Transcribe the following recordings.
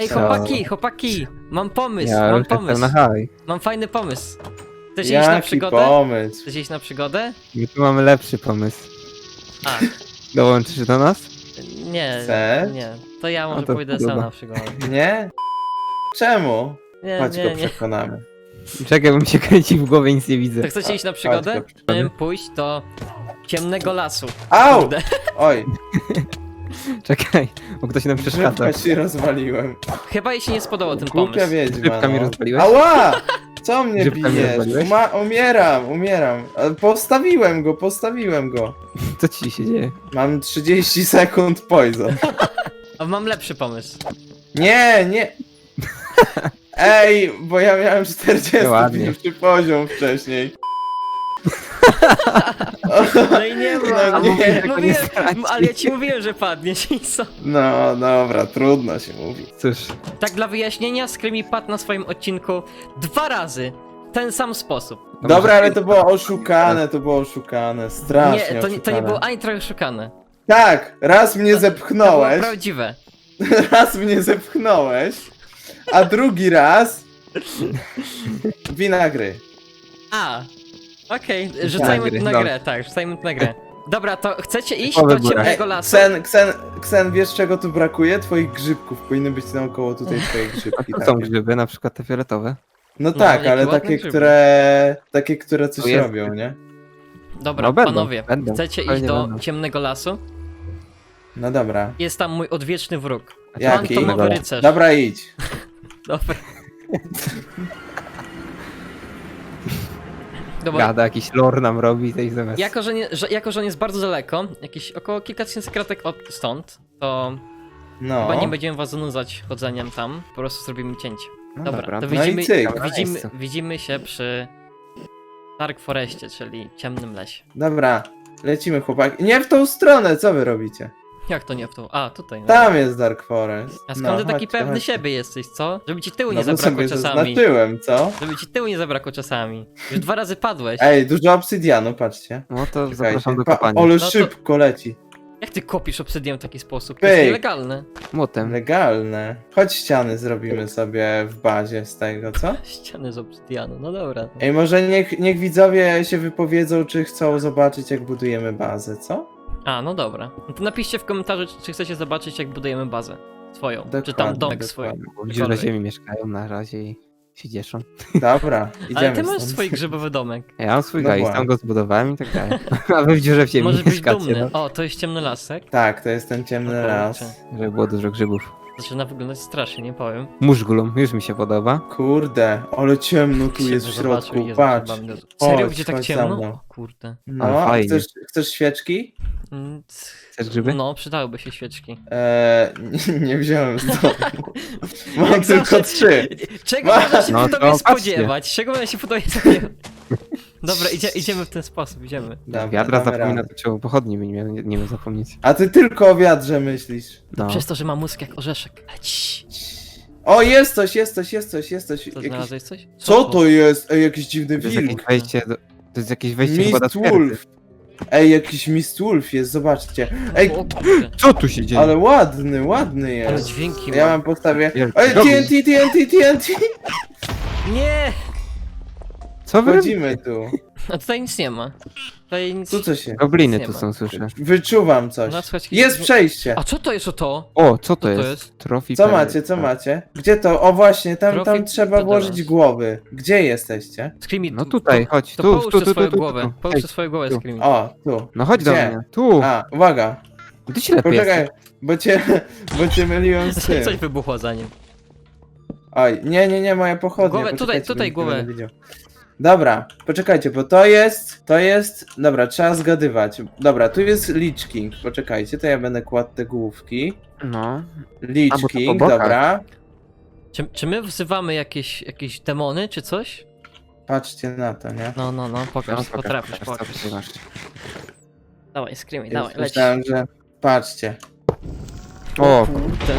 Ej, Co? chłopaki, chłopaki! Mam pomysł, Ja mam już jestem pomysł. na haj. Mam fajny pomysł. Chcesz iść na Jaki przygodę? pomysł? Chcesz iść na przygodę? My tu mamy lepszy pomysł. A, Dołączysz do nas? nie, Chcesz? nie. To ja może to pójdę sam na przygodę. Nie? Czemu? Nie, Chodź nie, go nie. przekonamy. Czekaj, bo mi się kręci w głowie, nic nie widzę. To chcecie iść na przygodę? Chcę pójść do ciemnego lasu. Au! Kurde. Oj, Czekaj, bo ktoś nam przeszkadza. grzybka się rozwaliłem. Chyba jej się nie spodobał ten Głupia pomysł. wiedźma, Grzybka mi no. rozwaliłeś? Ała! Co mnie Grzybka mi bijesz? rozwaliłeś? Uma umieram, umieram. Ale Postawiłem go, postawiłem go. Co ci się dzieje? Mam 30 sekund poison. A mam lepszy pomysł. Nie, nie. Ej, bo ja miałem 40 Ładnie. pierwszy poziom wcześniej. No i nie ma. No nie. Mówiłem, straci. ale ja ci mówiłem, że padniesz i co? No dobra, trudno się mówi. Cóż, Tak dla wyjaśnienia, Screamy padł na swoim odcinku dwa razy. W ten sam sposób. to Dobra, może- ale to było oszukane, to było oszukane, strasznie Nie, to, nie- to nie oszukane. było ani trochę szukane. Tak, raz mnie To było zepchnąłeś, prawdziwe. raz mnie zepchnąłeś, a drugi raz wina gry. A, okej, rzucajmy to na no. grę, tak, rzucajmy to na grę. Dobra, to chcecie iść do ciemnego lasu? Ksen, Ksen, Ksen, wiesz czego tu brakuje? Twoich grzybków, powinny być naokoło tutaj twoje A grzybki. tu są takie. grzyby, na przykład te fioletowe. No No, tak, jakie ale ładne takie, grzyby. które, takie, które coś jest- robią, nie? Dobra, No będą, panowie, będą, chcecie iść fajnie do będą. ciemnego lasu? No dobra. Jest tam mój odwieczny wróg. Jaki? Fantomowy rycerz. Dobra, idź. Dobra. Dobra, Gada, jakiś lore nam robi, tej zamiast... jako że, nie, że, jako że on jest bardzo daleko, jakieś około kilka tysięcy kratek od stąd, to No. chyba nie będziemy was zanudzać chodzeniem tam, po prostu zrobimy cięcie. No Dobra, to No i widzimy, cyk. widzimy, widzimy się przy Dark Forestie, czyli ciemnym lesie. Dobra, lecimy chłopaki. Nie w tą stronę, co wy robicie? Jak to nie w tą? A, tutaj. No. Tam jest Dark Forest. A skąd no, ty taki chodźcie, pewny chodźcie. siebie jesteś, co? Żeby ci tyłu No nie bo zabrakło sobie czasami. zaznaczyłem, co? Żeby ci tyłu nie zabrakło czasami. Już dwa razy padłeś. Ej, dużo obsydianu, patrzcie. No to Czekajcie. zapraszam do Pa- kopania. No to- szybko leci. Jak ty kopisz obsydian w taki sposób? To jest Pyk. nielegalne. Młotem. Legalne. Chodź ściany zrobimy sobie w bazie z tego, co? Ściany z obsydianu, no dobra. Ej, może niech, niech widzowie się wypowiedzą, czy chcą zobaczyć, jak budujemy bazę, co? A, no dobra. No to napiszcie w komentarzu, czy- czy chcecie zobaczyć, jak budujemy bazę swoją. czy tam domek swój. dokładnie. Bo Ludzie na ziemi mieszkają na razie i się cieszą. Dobra, idziemy Ale ty masz stąd. swój grzybowy domek. Ja mam swój No właśnie. tam go zbudowałem i tak dalej. A wy w dziurze w ziemi Możesz być mieszkacie, dumny. no. O, to jest ciemny lasek. Tak, to jest ten ciemny O las. Żeby było dużo grzybów. Zaczyna wyglądać strasznie, nie powiem. Murzgulum, już mi się podoba. Kurde, ale ciemno tu jest w zobaczył środku, jest patrz. Serio, Chodź, gdzie tak chodź za ciemno? mną. O kurde. No, Ale a fajnie. chcesz, chcesz świeczki? Mm, c- Chcesz grzyby? No, przydałyby się świeczki. Eee, nie, nie wziąłem z domu. Mam Jak tylko zawsze- trzy. Czego można się No po to tobie patrzcie. spodziewać? Czego można się po tobie spodziewać? Dobra, idzie, idziemy w ten sposób, idziemy. Dobra, Wiadra damy zapomina, radę. to trzeba pochodni by nie, nie, nie miał zapomnieć. A ty tylko o wiadrze myślisz. No. Przez to, że ma mózg jak orzeszek. Leć. O, jest coś, jest coś, jest coś, jest coś. Co, Jakiś... znalazłeś coś? Co to jest? Ej, jakiś dziwny To jest jakieś wilk. wejście do... To jest jakieś wejście chyba do Mist twierdzy. Wolf. Ej, jakiś Mist Wolf jest, zobaczcie. Ej, O kurde. Co tu się dzieje? ale ładny, ładny Ale jest. dźwięki Ja ma. mam postawię. Ej. TNT, TNT, TNT! Nie! Co wy Wchodzimy robicie? tu. A tutaj nic nie ma. Tutaj nic... Tu co się... Gobliny Nie tu są, słyszę. Wyczuwam coś. No, słuchajcie, Jest przejście. A co to jest o to? O, co to to jest? jest? Trofi Co macie, co macie? Gdzie to? O właśnie, tam, Trophy tam trzeba włożyć głowy. Gdzie jesteście? Screamy, No tutaj, to, chodź, to tu, połóż tu, tu, tu, tu, swoją tu, głowę. tu. Połóż Ej, tu swoją głowę, tu. Screamy. O, tu. No chodź do Gdzie? mnie. Tu. A, uwaga. Ty ślepy Poczekaj, jesteś. bo cię, bo cię myliłem z tym. Coś wybuchło za nim. Oj, nie, nie, nie, moja pochodnia. Głowę, tutaj, poczekajcie, tutaj bo nie głowę. widział. Dobra, poczekajcie, bo to jest, to jest, dobra, trzeba zgadywać. Dobra, tu jest Lich King, poczekajcie, to ja będę kładł te główki. No. Lich A, bo to po King, bokach. dobra. Czy, czy my wzywamy jakieś, jakieś demony, czy coś? Patrzcie na to, nie? No, no, no, pokaż, pokaż, potrafisz, pokaż. Dawaj, Screamy, Już dawaj, leć. myślałem, że... Patrzcie. O, Kurde.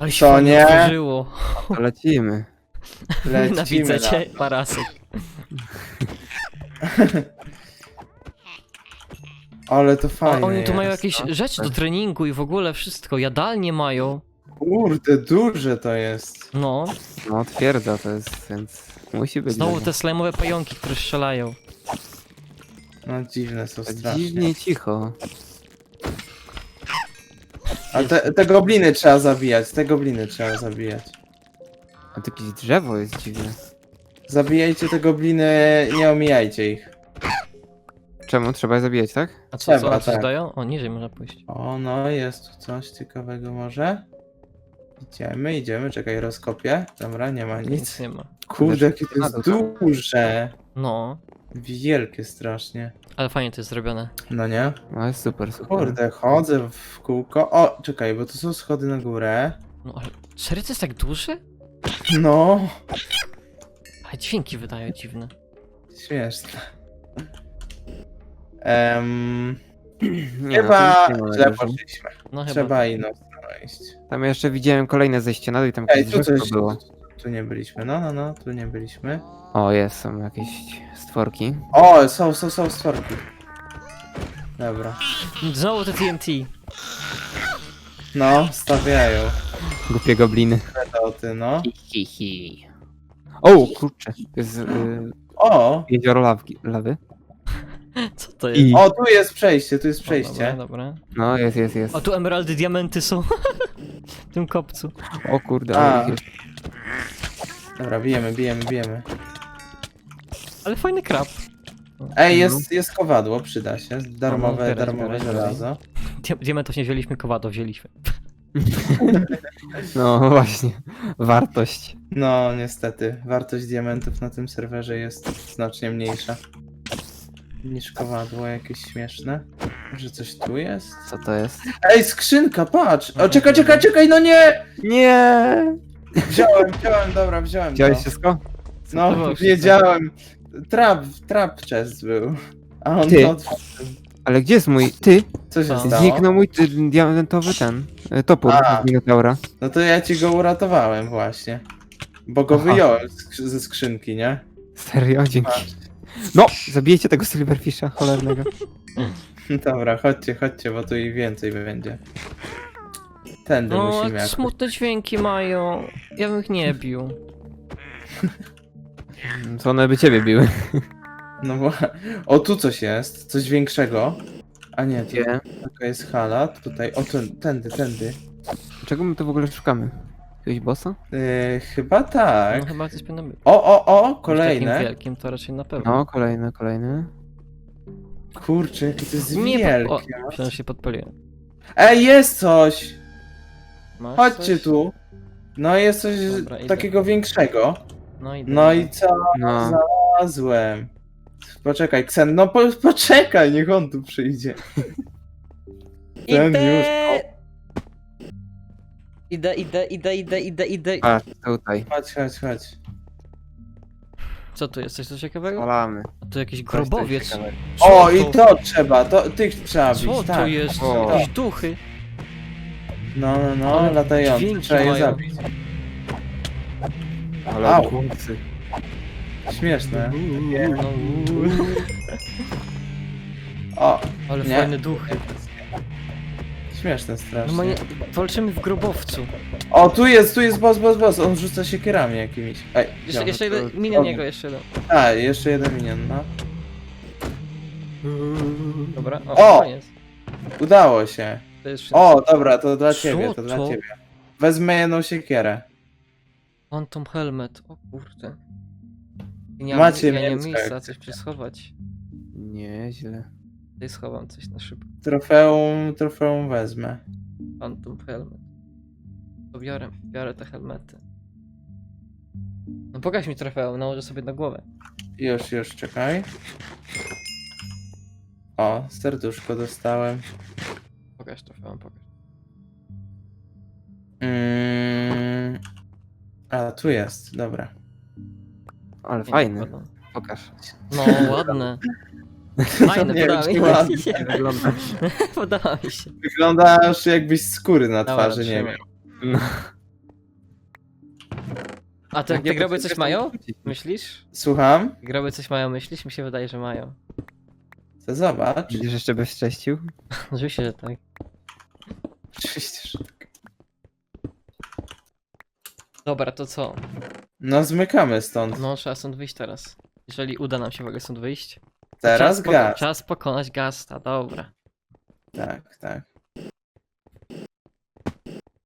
Ale się nie? otworzyło. to lecimy. Lecimy Nienawidzę na... cię, parasek. Ale to A fajne oni tu mają jest. jakieś no. rzeczy do treningu i w ogóle wszystko. Jadalnie mają. Kurde, duże to jest. No, No, twierdza to jest, więc musi być. znowu te slajmowe pająki, które strzelają. No dziwne są Tak strasznie. Dziwnie cicho. A te, te gobliny trzeba zabijać, te gobliny trzeba zabijać. A to jakieś drzewo jest dziwne. Zabijajcie te gobliny, nie omijajcie ich. Czemu? Trzeba je zabijać, tak? A co, co, Trzeba, a coś tak. dają? O, niżej można pójść. O, no jest tu coś ciekawego może. Idziemy, idziemy, czekaj, rozkopię. Dobra, nie ma Nic nic. nie ma. Kurde, jakie to jest duże. No, Wielkie strasznie. ale fajnie to jest zrobione. No nie? No jest super, super. Kurde, chodzę w kółko. O, czekaj, bo tu są schody na górę. No ale serio to jest tak duże? No, Ale dźwięki wydają dziwne. śmieszne. Em, Nie, no, chyba to nic nie ma źle najwyżej. poszliśmy. No chyba. Trzeba inną stronę iść. Tam jeszcze widziałem kolejne zejście na dół i tam Ej, tu coś, było. tu, tu nie byliśmy. No, no, no, tu nie byliśmy. O, jest, są jakieś stworki. O, są, są, są stworki. Dobra. Znowu te TNT. No, stawiają. Głupie gobliny. Medoty, no. Hi, hi. O, kurczę. To jest y, O! jezioro lawki, lawy. Co to jest? I- O, tu jest przejście, tu jest O, Dobra, przejście. dobra. No, jest, jest, jest. O, tu emeraldy, diamenty są. w tym kopcu. O kurde, A. jest. Dobra, bijemy, bijemy, bijemy. Ale fajny krab. Ej, jest, jest kowadło, przyda się. Darmowe, zbieraj, darmowe zbieraj, zbieraj. żelazo. Dia- Diamentów nie wzięliśmy, kowado wzięliśmy. No właśnie, wartość. No, niestety. Wartość diamentów na tym serwerze jest znacznie mniejsza. Niż kowadło jakieś śmieszne. Że coś tu jest? Co to jest? Ej, skrzynka, patrz! O, czekaj, czekaj, czekaj, no nie! Nie! Wziąłem, wziąłem, dobra, wziąłem Widziałeś to. wszystko? to No, wszystko? wiedziałem. Trap, trap chest był. A on Ty. to otworzył. Ale gdzie jest mój... Ty? Co się Co? stało? Zniknął mój ty, diamentowy ten, y, topór A. z Minotaura. No to ja ci go uratowałem właśnie. Bo go Aha. wyjąłem z, ze skrzynki, nie? Serio? Dzięki. Patrz. No! Zabijecie tego Silverfisha cholernego. Dobra, chodźcie, chodźcie, bo tu i więcej będzie. Tędy No, musimy jakoś. smutne dźwięki mają. Ja bym ich nie bił. Co one by ciebie biły? No bo... O, tu coś jest, coś większego. A nie, tu Gdzie? taka jest hala, tutaj, o, ten, tędy, tędy. Czego my tu w ogóle szukamy? Jakiegoś bossa? Yy, chyba tak. No chyba coś powinno być. O, o, o, Takim kolejne. wielkim to raczej na pewno. No, kolejny, kolejny. Kurczę, jakie to jest Nie, o, wielkie. się podpaliłem. Ej, jest coś! Masz Chodźcie coś? tu. No jest coś Dobra, idę. takiego większego. No i No i co No. znalazłem? Poczekaj, Ksen, no po, poczekaj, niech on tu przyjdzie. Ten już. Idę, idę, idę, idę, idę, idę. A, tutaj. Chodź, chodź, chodź. Co tu jest? Coś coś ciekawego? Polamy. A tu jakiś grobowiec. Co O, i to trzeba, to tych trzeba bić, Co to tak. jest? O. Jakieś duchy. No, no, no, Ale latające, dźwięki trzeba je mają. zabić. Ale Au. kurcy. Śmieszne. No, O, ale Nie. fajne duchy. śmieszne strasznie. Normalnie walczymy w grobowcu. O, tu jest, tu jest boss, boss, boss, on rzuca siekierami jakimiś. Ej, Jeszcze, jeszcze jeden, minion o, niego, jeszcze jeden. A, jeszcze jeden minion, no. Dobra, o, O! koniec. Udało się. To jest wszystko. O, dobra, to dla Co ciebie, to dla to? ciebie. Wezmę jedną siekierę. Phantom Helmet, o kurde. Ja, Macie ja nie miejsca, jak coś przeschować. Nieźle. Tutaj schowam coś na szybko. Trofeum, trofeum wezmę. Phantom Helmet. To biorę, biorę te helmety. No pokaż mi trofeum, nałożę sobie na głowę. Już, już, czekaj. O, serduszko dostałem. Pokaż trofeum, pokaż. Mm. A, tu jest, dobra. Ale fajny. Pokaż. No, ładne. Fajne, Nie wiem, podoba czy mi ładnie się. Wygląda. Podoba mi się. Wyglądasz jakbyś skóry na Dobra, twarzy nie trzymaj. miał. No. A te, te groby coś mają? Myślisz? Słucham? Groby coś mają, myślisz? Mi się wydaje, że mają. To zobacz. Będziesz jeszcze bezcześcił? Oczywiście, że tak. Oczywiście, że tak. Dobra, to co? No zmykamy stąd. No, trzeba stąd wyjść teraz. Jeżeli uda nam się w ogóle stąd wyjść. Teraz czas, gaz. czas pokonać Gasta, dobra. Tak, tak.